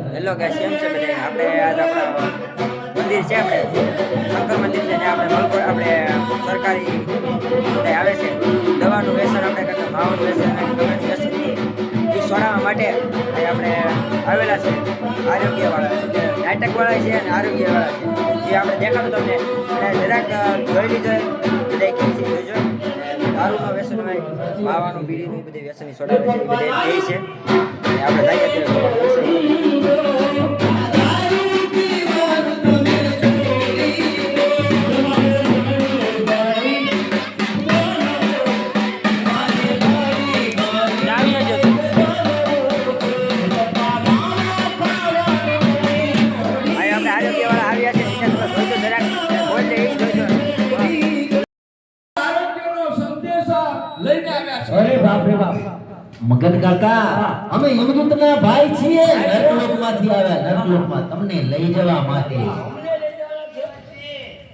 Hello guys કેમ છે બધા? આપણે આજ આપણા મંદિર છે આપણે. શંકર મંદિર છે ત્યાં આપણે મલકોટ આપણે સરકારી બધા આવે છે. દવાનું વ્યસન આપણે કરતા ભાવનું વ્યસન અને ગમે તે વ્યસન એ એ છોડાવવા માટે આપણે આવેલા છે. આરોગ્યવાળા નાટકવાળા છે અને આરોગ્યવાળા છે. જે આપણે દેખાડું તમને. અને જરાક જોઈ લીધો. દારૂનો વ્યસન હોય માવાનું બીડીનું બધી વ્યસન છોડાવે છે. બધે છે. આપણે જઈએ લઈને આવ્યા છે. અરે બાપ રે બાપ. મગન કાકા અમે હિન્દુત્વના ભાઈ છીએ. નરકલોકમાંથી આવ્યા નરકલોકમાં તમને લઈ જવા માટે.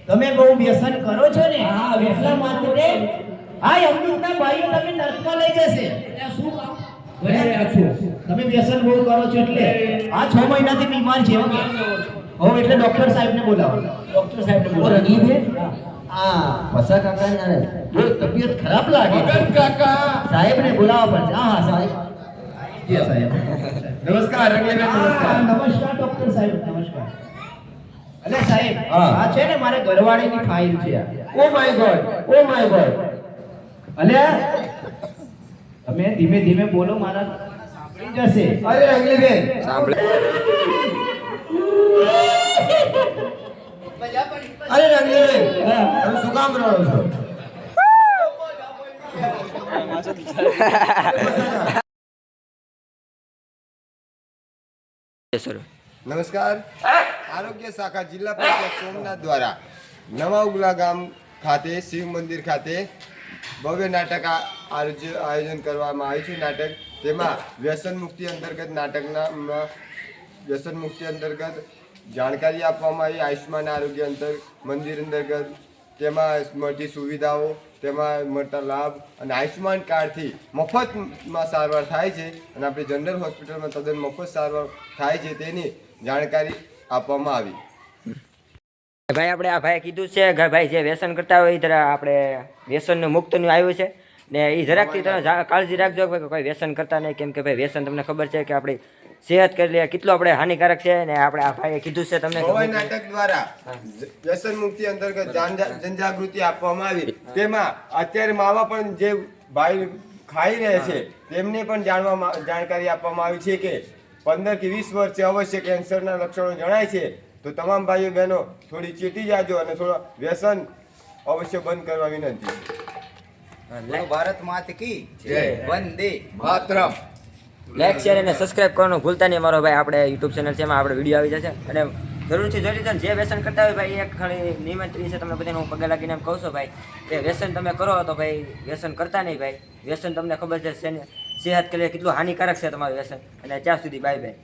તમે બહુ વ્યસન કરો છો ને? હા એટલા માટે હા અમૃતના ભાઈઓ તમે નર્કમાં લઈ જશે. શું તમે વ્યસન બહુ કરો છો એટલે. આ છ મહિનાથી બીમાર છે. હવે એટલે ડોક્ટર સાહેબને બોલાવો. ડોક્ટર સાહેબને બોલાવો. આ પસા કાકા ને થોડી તબિયત ખરાબ લાગે. મગન કાકા. સાહેબને બોલાવવા પડશે હા હા સાહેબ. સાહેબ. નમસ્કાર નમસ્કાર. નમસ્કાર ડોક્ટર સાહેબ. નમસ્કાર. અલે સાહેબ હા. આ છે ને મારે ઘરવાળીની ફાઇલ છે. આ. Oh my god oh my god. અલ્યા તમે ધીમે ધીમે બોલો મારા સાંભળી જશે. અરે રંગલીબેન સાંભળે. અરે રંગલીબેન તમે શું કામ રહો છો? નમસ્કાર. આરોગ્ય શાખા જિલ્લા પંચાયત સોમનાથ દ્વારા નવા ઉગલા ગામ ખાતે, શિવ મંદિર ખાતે ભવ્ય નાટક આયોજન કરવામાં આવ્યું છે. નાટક તેમાં વ્યસન મુક્તિ અંતર્ગત નાટકના વ્યસન મુક્તિ અંતર્ગત જાણકારી આપવામાં આવી આયુષ્માન આરોગ્ય અંતર મંદિર અંતર્ગત, તેમાં મળતી સુવિધાઓ, તેમાં મળતા લાભ અને આયુષ્યમાન કાર્ડથી મફતમાં સારવાર થાય છે અને આપણી જનરલ હોસ્પિટલમાં તદ્દન મફત સારવાર થાય છે તેની જાણકારી આપવામાં આવી. ભાઈ, આપણે આ ભાઈ કીધું છે કે ભાઈ, જે વ્યસન કરતા હોય તરફ આપણે વ્યસનનું મુક્તનું આવ્યું છે. ને એ જરાકથી તમે કાળજી રાખજો કે કોઈ વ્યસન કરતા નહીં, કેમ કે ભાઈ વ્યસન તમને ખબર છે કે આપણી સેહત કરી લે. કેટલું આપણે હાનિકારક છે ને આપણે આ ભાઈએ કીધું છે તમને ભવાઈ નાટક દ્વારા વ્યસન મુક્તિ અંતર્ગત જાન- જનજાગૃતિ આપવામાં આવી. તેમાં અત્યારે માવા પણ જે ભાઈ ખાઈ રહે છે તેમને પણ જાણવા જાણકારી આપવામાં આવી છે કે પંદર કે વીસ વર્ષે અવશ્ય કેન્સરના લક્ષણો જણાય છે. તો તમામ ભાઈઓ બહેનો થોડી ચેતી જાજો અને થોડો વ્યસન અવશ્ય બંધ કરવા વિનંતી ભારત માત કી જય. વંદે માતરમ. લાઈક શેર અને સબસ્ક્રાઇબ કરવાનું ભૂલતા નહીં. મારો ભાઈ આપણે યુટ્યુબ ચેનલ છે, એમાં આપણે વીડિયો આવી જશે. અને જરૂરથી જોઈ લીધો જે વ્યસન કરતા હોય ભાઈ એક ખાલી નિમંત્રી છે તમે બધાને હું પગે લાગીને એમ કહું છું ભાઈ, કે વ્યસન તમે કરો તો ભાઈ, વ્યસન કરતા નહીં ભાઈ. વ્યસન તમને ખબર છે સેહત કે કેટલું હાનિકારક છે તમારું વ્યસન. અને ત્યાં સુધી બાય બાય